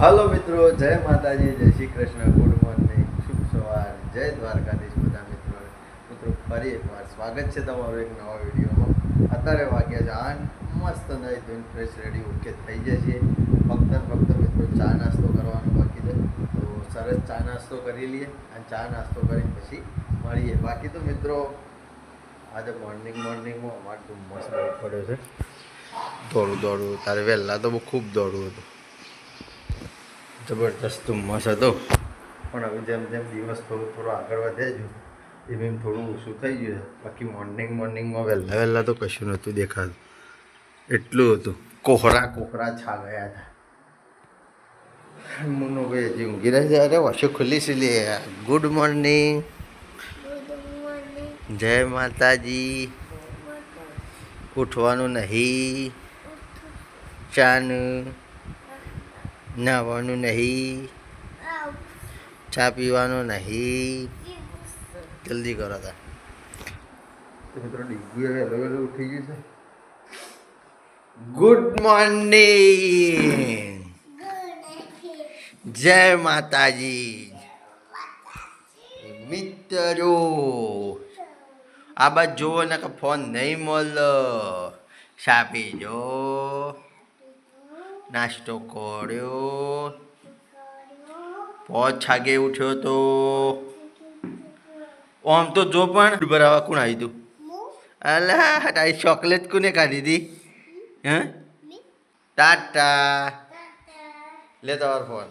હાલો મિત્રો, જય માતાજી, જય શ્રી કૃષ્ણ, ગુડ મોર્નિંગ, શુભ સવાર, જય દ્વારકાધીશ બધા મિત્રો. મિત્રો, ફરી એકવાર સ્વાગત છે તમારું એક નવા વિડીયોમાં. અત્યારે વાગ્યા છે આઠ, મસ્ત નહીં ધોઈને ફ્રેશ રેડી ઓકે થઈ જાય છે ફક્ત ફક્ત મિત્રો ચા નાસ્તો કરવાનો બાકી છે. તો સરસ ચા નાસ્તો કરી લઈએ અને ચા નાસ્તો કરીને પછી મળીએ. બાકી તો મિત્રો, આજે મોર્નિંગ મોર્નિંગમાં અમારે ધુમ્મસ પડ્યો છે. દોડું દોડું. તારે વહેલા તો બહુ ખૂબ દોડવું હતું. જબરદસ્ત ધુમ્મસ હતો. પણ હવે જેમ જેમ દિવસ થોડો થોડો આગળ વધે છે, એમ એમ થોડું ઓછું થઈ ગયું છે. બાકી મોર્નિંગ મોર્નિંગમાં વહેલા વહેલા તો કશું નહોતું દેખાતું. એટલું હતું. કોહરા કોહરા છા ગયા હતા. મુનો ભાઈ હજી ઊંઘી રહે છે અરે વર્ષો ખુલ્લી છે લે. ગુડ મોર્નિંગ જય માતાજી. ઉઠવાનું નહીં. ચાનું. નાહવાનું નહીં. ચા પીવાનું નહીં. જલ્દી કરો તા. મિત્રો ડીગી ઉઠી ગયું છે. ગુડ મોર્નિંગ જય માતાજી. મિત્રો આ બાજુ જોવો ને કે ફોન નહીં મળે સાપી જો નાસ્તો કર્યો પોચ છાગે ઉઠ્યો તો આમ તો જો પણ ભરાવા કોણ આવી તું અલા તારી ચોકલેટ કોને કાઢી હતી હે ટાટા લે તમારો ફોન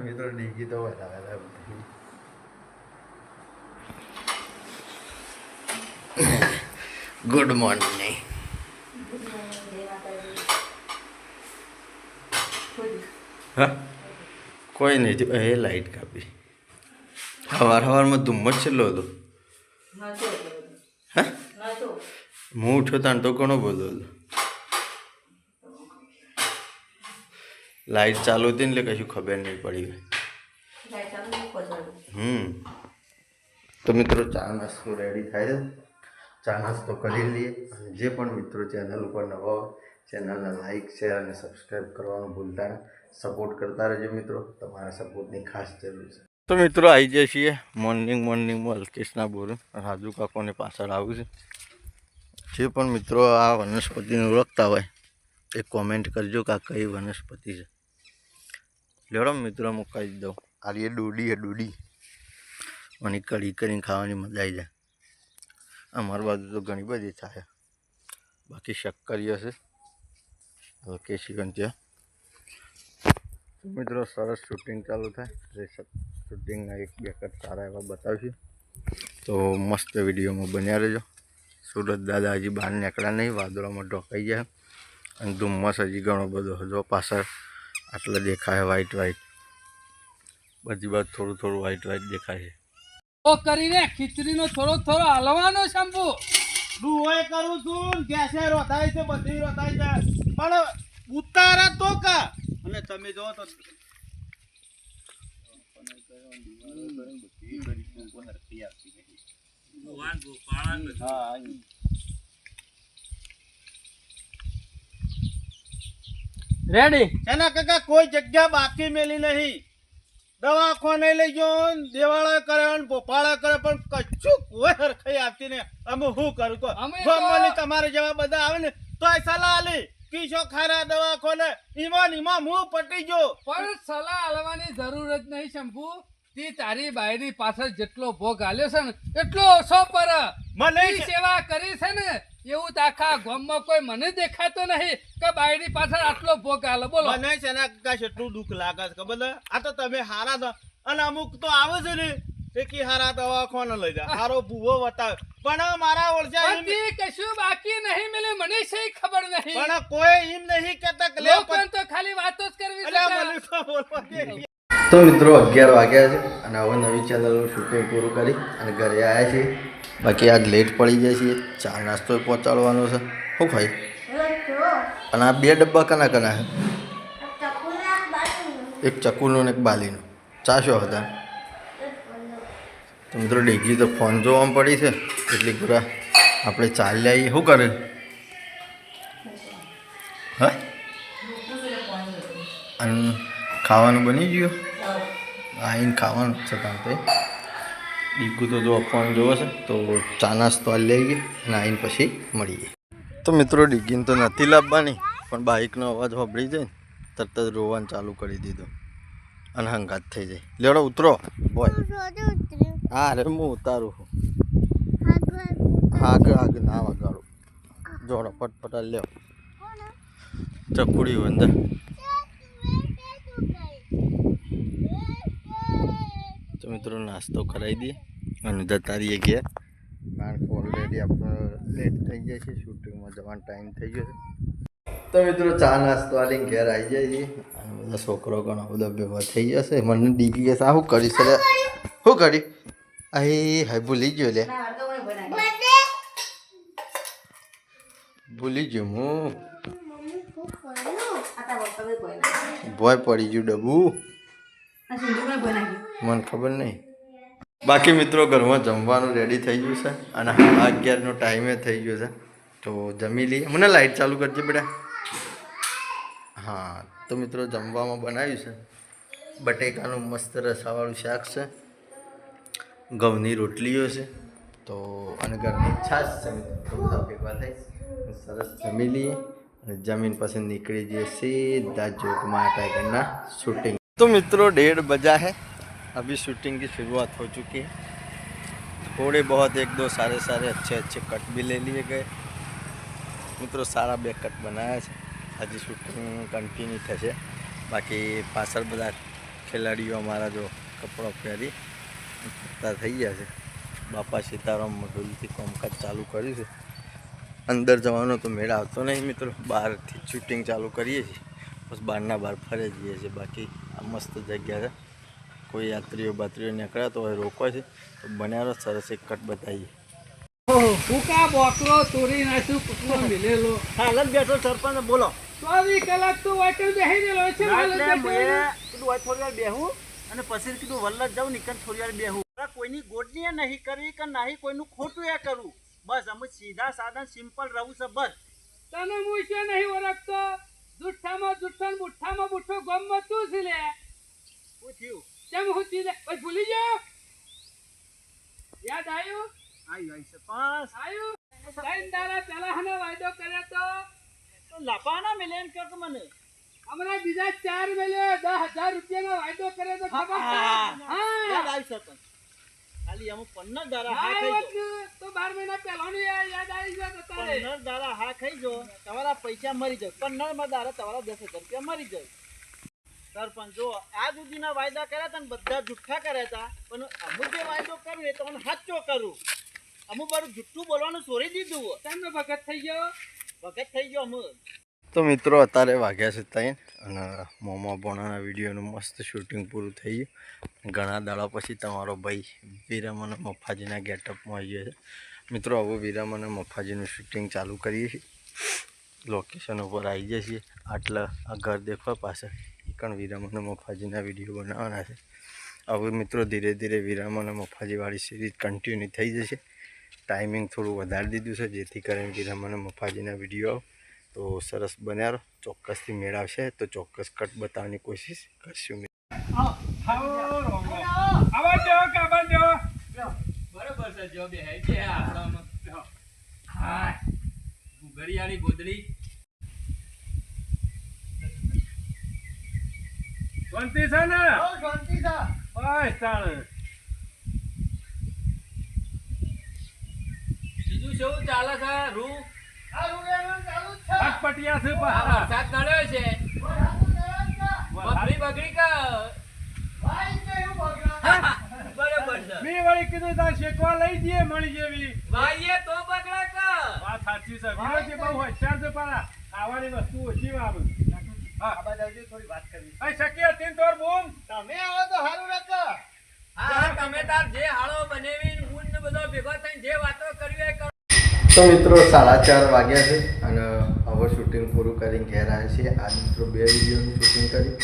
મિત્રો ડીગી તો વધારે ગુડ મોર્નિંગ હા? કોઈ નહીં, જો એ લાઈટ કાપી. સવાર સવારમાં ધુમ્મસ છેલ્લો હતો. હા? હું ઉઠ્યો તાણ તો ઘણો બધો હતો? લાઈટ ચાલુ હતી ને એટલે કશું ખબર નહીં પડી. હમ. તો મિત્રો ચા નાસ્તો રેડી થાય. ચા નાસ્તો કરી લઈએ. અને જે પણ મિત્રો ચેનલ ઉપર નવા હોય ચેનલને લાઈક શેર અને સબસ્ક્રાઈબ કરવાનું ભૂલતા નહીં સપોર્ટ કરતા રહેજો મિત્રો. તમારા સપોર્ટની ખાસ જરૂર છે. તો મિત્રો આવી જાય છીએ મોર્નિંગ મોર્નિંગમાં અલ્કેશના બોરું. રાજુ કાકોની પાછળ આવું છે. જે પણ મિત્રો આ વનસ્પતિને ઓળખતા હોય એ કોમેન્ટ કરજો કે આ કઈ વનસ્પતિ છે. લેવડો મિત્રો મુકાઈ દઉં આ એ ડોડી છે ડોડી. અને કઢી કરીને ખાવાની મજા આવી જાય. અમારી બાજુ તો ઘણી બધી થાય. બાકી શક્કરીઓ છે. હલકે શિવન મિત્રો સરસ શૂટિંગ ચાલુ થાય. શૂટિંગના એક બે કટ સારા એવા બતાવશું. તો મસ્ત વિડીયોમાં બન્યા રહેજો. સુરત દાદા હજી બહાર નીકળ્યા નહીં વાદળોમાં ઢોકાઈ જાય અને ધુમ્મસ હજી ઘણો બધો હજો પાછળ. આટલા દેખાય વ્હાઈટ વ્હાઈટ બધી બાજુ થોડું થોડું વ્હાઈટ વ્હાઈટ દેખાય છે. તો કરીને ખીચડીનો થોડો થોડો હલવાનો શંભુ. ડુહોય કરું છું ને ગેસે રોતાય છે બધી રોતાય છે. પણ ઉતારા તો કા અને તમે જો તો રેડી એના કાકા કોઈ જગ્યા બાકી મેલી નહીં. દવાખાને લઈ ગયો દેવાળા કરે ભોપાળા કરે પણ કશું કોઈ હરખાઈ આપતી ને અમે શું કરું? તો- તમારે જેવા બધા આવે ને તો સલાહ આલી કીશો ખારા દવાખાને ઈમાન ઈમાન હું પટી ગયો. પણ સલાહ હલવાની જરૂર જ નહીં શંભુ. તી તારી બાયરી પાછળ જેટલો ભોગ આલ્યો છે ને એટલો ઓછો પર. મને સેવા કરી છે ને એવું તો આખા ગામમાં કોઈ મને દેખાતો નહીં કે બાયરી પાછળ આટલો ભોગ આલે બોલો. મને છે ને કાશ એટલું દુઃખ લાગે છે ખબર આ તો તમે હારા છો. અને અમુક તો આવે છે ને એ કી હારા દવાખાને લઈ જાય હારો ભૂવો બતાવે પણ મારા પણ એમ- કશું બાકી નહીં મિલે મને છે ખબર નહીં. પણ કોઈ એમ નહીં કેતા કે લે લોકોને તો ખાલી વાતો જ કરવી છે અલ્યા મને તો બોલવા દે. તો મિત્રો અગિયાર વાગ્યા છે અને હવે નવી ચેનલનું શૂટિંગ પૂરું કરી અને ઘરે આવ્યા છીએ. બાકી આજ લેટ પડી જાય છે. ચા નાસ્તો પહોંચાડવાનો છે. શું ભાઈ? અને આ બે ડબ્બા કના કના છે? એક ચકુનું ને એક બાલીનું. ચા શું હતા. તો મિત્રો, ડીગી તો ફોન જોવામાં પડી છે. એટલી પૂરા આપણે ચાલી આવીએ. શું કરે? હા? અને ખાવાનું બની ગયું? આવીને ખાવાનું છે તો. ડીકુ તો જો ફોન જોવો છે, તો ચા નાસ્તો લઈ ગઈ અને આવીને પછી મળીએ. તો મિત્રો, ડીગીને તો નથી લાવવાની, પણ બાઇકનો અવાજ સાંભળી જાય તરત જ રોવાનું ચાલુ કરી દીધું. અને હંગાત થઈ જાય. લેડો ઉતરો. બોય હા રે હું ઉતારું છું. આગળ આગળ ના વગાડું. જોડો પટપટા લ્યો. ચકુડી અંદર. તો મિત્રો નાસ્તો કરાવી દઈએ અને જતા રહીએ ઘેર. કારણ કે ઓલરેડી આપણો લેટ થઈ જાય છે શૂટિંગમાં જવાનો ટાઈમ થઈ ગયો છે. તો મિત્રો ચા નાસ્તો આલી ઘેર આવી જાય છે અને બધા છોકરો ઘણા બધા ભેગા થઈ જશે મને ડીગી ગયા શું કરી છે. શું કરી? અહીં હાય ભૂલી ગયો લે. ભૂલી ગયો હું. ભોય પડી ગયું ડબ્બુ મને ખબર નહીં. બાકી મિત્રો ઘરમાં જમવાનું રેડી થઈ ગયું છે અને અગિયારનો ટાઈમે થઈ ગયો છે. તો જમી લઈએ. મને લાઈટ ચાલુ કરજે બેટા. હા તો મિત્રો જમવામાં બનાવ્યું છે. બટેકાનું મસ્ત રસાવાળું શાક છે. ઘઉંની રોટલીઓ છે તો અને ઘરની છાશ છે મિત્રો તો બધા ભેગા થઈ સરસ જમી લઈએ અને જમીન પછી નીકળી જઈએ સીધા જોકમાં टाइगर शूटिंग तो मित्रों डेढ़ बजा है अभी शूटिंग की शुरुआत हो चुकी है थोड़े बहुत एक दो सारे सारे अच्छे अच्छे कट भी ले लिए गए મિત્રો સારા બે કટ બનાવ્યા છે હજી શૂટિંગ કન્ટિન્યુ થશે બાકી પાછળ બધા ખેલાડીઓ અમારા જો કપડાં પહેરી ફરતા થઈ ગયા છે. બાપા સીતારામ મધુલથી કામકાજ ચાલુ કર્યું છે. અંદર જવાનો તો મેળ આવતો નહીં મિત્રો. બહારથી શૂટિંગ ચાલુ કરીએ છીએ. બસ બહારના બહાર ફરે જઈએ છીએ. બાકી આ મસ્ત જગ્યા છે. કોઈ યાત્રીઓ બાત્રીઓ નીકળ્યા તો હોય રોકવા છે. તો બનાવ્યો સરસ એક કટ બતાવીએ. ફૂકા બોકલો તોડી નાખ્યું કૂકલો મિલેલો. હાલ જ બેઠો સરપંચ બોલો. ચોવીસ કલાક તો વાટલ બેહી છે બેહું. અને પછી કીધું વલ્લભ જાઉં નીકળ થોડી બેહું. કોઈની ગોડની નહીં કરવી કે નહીં કોઈનું ખોટું એ કરવું બસ અમે સીધા સાધન સિમ્પલ રહું છે બસ. તને હું છે નહીં ઓળખતો? જુઠ્ઠામાં જુઠ્ઠો બુઠ્ઠામાં બુઠ્ઠો ગમમાં તું છે લે. પૂછ્યું. થયું કેમ હું પછી ભૂલી ગયો? યાદ આવ્યું? આવ્યું આવી સરપંચ આવ્યું? ત્રણ દાડા પહેલા હને વાયદો કર્યો તો? લાપાના મિલે એમ કહો મને? હમણાં બીજા ચાર મેલે દસ હજાર રૂપિયાનો વાયદો કરે તો ખબર ખાલી અમુક પંદર દારા હા ખાઈ તો બાર મહિના પહેલાનું યાદ આવી ગયો તો પંદર દાડા હા ખાઈ જો. તમારા પૈસા મરી જાય. પંદરમાં દારા તમારા દસ હજાર રૂપિયા મરી જાય. સરપંચ જો આ સુધીના વાયદા કર્યા હતા ને બધા જુઠ્ઠા કર્યા હતા. પણ અમુક જે વાયદો કરું એ તો હું સાચો કરું. અમુક મારું જુઠ્ઠું બોલવાનું છોડી દીધું તમને ભગત થઈ ગયો? ભગત થઈ ગયો અમુક તો મિત્રો, અત્યારે વાગ્યા છે ત્યાં અને મોમા પોણાના વિડીયોનું મસ્ત શૂટિંગ પૂરું થઈ ગયું. ઘણા દાડા પછી તમારો ભાઈ વિરમ અને મફાજીના ગેટઅપમાં આવી ગયો છે. મિત્રો, હવે વિરમ અને મફાજીનું શૂટિંગ ચાલુ કરીએ છીએ. લોકેશન ઉપર આવી જઈએ છીએ. આટલા આ ઘર દેખવા પાછળ પણ વિરમ અને મફાજીના વીડિયો બનાવવાના છે. હવે મિત્રો, ધીરે ધીરે વિરામ અને મફાજીવાળી સિરીઝ કન્ટિન્યુ થઈ જશે. ટાઈમિંગ થોડું વધારી દીધું છે, જેથી કરીને વિરામ અને મફાજીના વીડિયો તો સરસ બન્યા. ચોક્કસથી મેળવશે. તો ચોક્કસ કટ બતાવવાની કોશિશ કરશું છે છે શાંતિ છે ને? બસ તાણે બીજું શું ચાલે છે રૂ અટપટિયા છે પાછા વરસાદ નડ્યો છે. બગડી બગડી કે. બરોબર વળી કીધું તાર શેકવા લઈ જઈએ મળી જેવી. ભાઈએ તો બગડા કે. વાત સાચી છે. વિરોધી બહુ હોશિયાર છે પાછા. ખાવાની વસ્તુ ઓછી વાપરે. હા. અહીં શક્ય હતી ને તોર બોમ. તમે આવો તો સારું રાખો હા તમે તાર જે હાળો બનેવી ઊન બધો ભેગો થઈને જે વાતો કરવી હોય કરો. તો મિત્રો સાડા ચાર વાગ્યા છે અને હવે શૂટિંગ પૂરું કરીને ઘેર આવ્યા છીએ. આજ મિત્રો બે વિડીયોનું શૂટિંગ કર્યું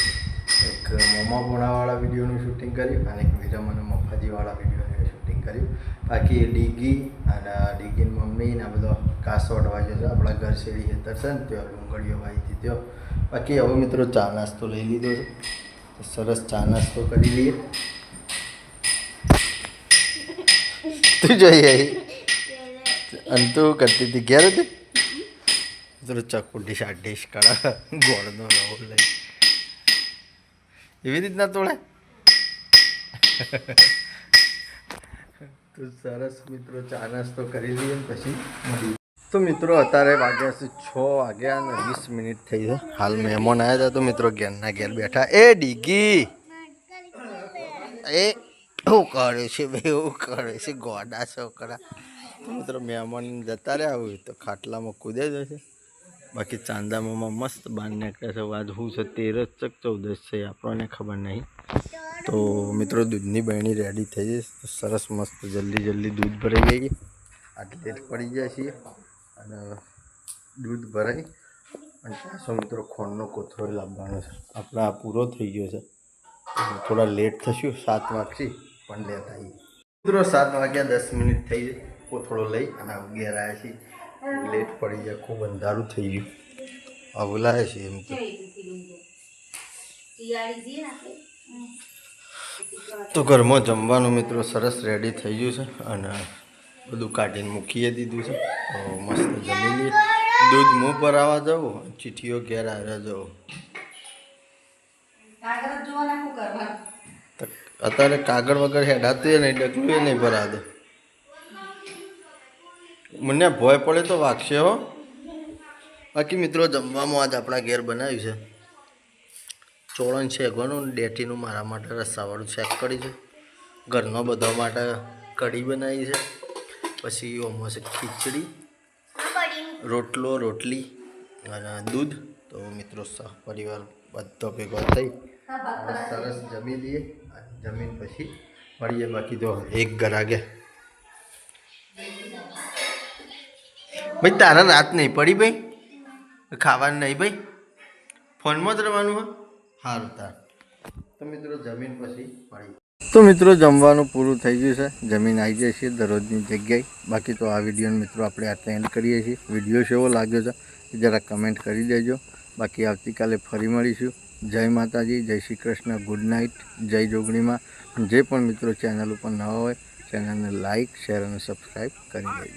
એક મોમા પોણાવાળા વિડીયોનું શૂટિંગ કર્યું અને એક વિરમ અને મફાજીવાળા વિડીયોનું શૂટિંગ કર્યું. બાકી ડીગી અને ડીગીની મમ્મી ને આ બધો કાસો વાગ્યો છે. આપણા ઘર શેરી હેતર છે ને, ત્યાં ડુંગળીઓ વાઈ દીધો. બાકી હવે મિત્રો ચા નાસ્તો લઈ લીધો છે. સરસ ચા નાસ્તો કરી લઈએ. તું જોઈએ અને તું કરતી હતી. ઘેર હતી? મિત્રો આ સાડીશ કડા ગોળનો રવો લઈ. એવી રીતના તોડે? તો સરસ મિત્રો ચા નાસ્તો કરી લઈએ ને પછી મળીએ. તો મિત્રો અત્યારે વાગ્યા છે છ વાગ્યા અને વીસ મિનિટ થઈ છે. હાલ મહેમાન આવ્યા હતા તો મિત્રો ઘેરના ઘેર બેઠા. એ ડીગી! એ શું કરે છે? ભાઈ એવું કરે છે? ગોડા છોકરા. મિત્રો મહેમાન જતા રહ્યા હોય તો ખાટલામાં કૂદે જશે બાકી ચાંદામાં મસ્ત બાર નીકળે છે. આજ હું છે તેરસ ચક ચૌદસ છે, આપણને ખબર નહીં. તો મિત્રો દૂધની બહેણી રેડી થઈ જશે. તો સરસ મસ્ત જલ્દી જલ્દી દૂધ ભરાઈ જઈએ આટલી લેટ પડી જાય છીએ. અને દૂધ ભરાઈ. અને પાછો મિત્રો ખોણનો કોથરો લાવવાનો છે. આપણે આ પૂરો થઈ ગયો છે. થોડા લેટ થશું, સાત વાગથી પણ લેટ આવીએ. મિત્રો સાત વાગ્યા દસ મિનિટ થઈ જાય કોથળો લઈ અને ઘેર આવ્યા છીએ. લેટ પડી જાય ખૂબ અંધારું થઈ ગયું. આ બોલાય છે એમ તો. તો ઘરમાં જમવાનું મિત્રો સરસ રેડી થઈ ગયું છે અને બધું કાઢીને મૂકીએ દીધું છે. તો મસ્ત જમી લઈએ. દૂધ મોં પર આવવા જવું ચીઠીઓ ઘેર આવ્યા જવું અત્યારે કાગળ વગર હેડાતું નહીં ડગલું નહીં ભરાતું. મને ભોય પડે તો વાગશે હો. બાકી મિત્રો, જમવામાં આજ આપણા ઘેર બનાવ્યું છે. ચોળણ છે ને ડેટીનું મારા માટે રસાવાળું શેક કરી છે. ઘરનો બધા માટે કઢી બનાવી છે. પછી ઓમાં છે ખીચડી, રોટલો, રોટલી અને દૂધ. તો મિત્રો સહ પરિવાર બધો ભેગો થઈ સરસ જમી લઈએ જમીન પછી મળીએ. બાકી તો એક ગરાગે ભાઈ, તારા રાત નહીં પડી ભાઈ. ખાવાનું નહીં ભાઈ. ફોનમાં જ રહેવાનું હોય સારું તાર. તો મિત્રો, જમીન પછી મળી તો મિત્રો, જમવાનું પૂરું થઈ ગયું છે. જમીન આવી જાય છે દરરોજની જગ્યાએ. બાકી તો આ વિડીયોને મિત્રો આપણે આટલે એન્ડ કરીએ છીએ. વીડિયો કેવો લાગ્યો છે જરા કમેન્ટ કરી દેજો. બાકી આવતીકાલે ફરી મળીશું. જય માતાજી, જય શ્રી કૃષ્ણ ગુડ નાઇટ જય જોગણીમાં. જે પણ મિત્રો ચેનલ ઉપર નવા હોય, ચેનલને લાઇક શેર અને સબસ્ક્રાઈબ કરી દેજો.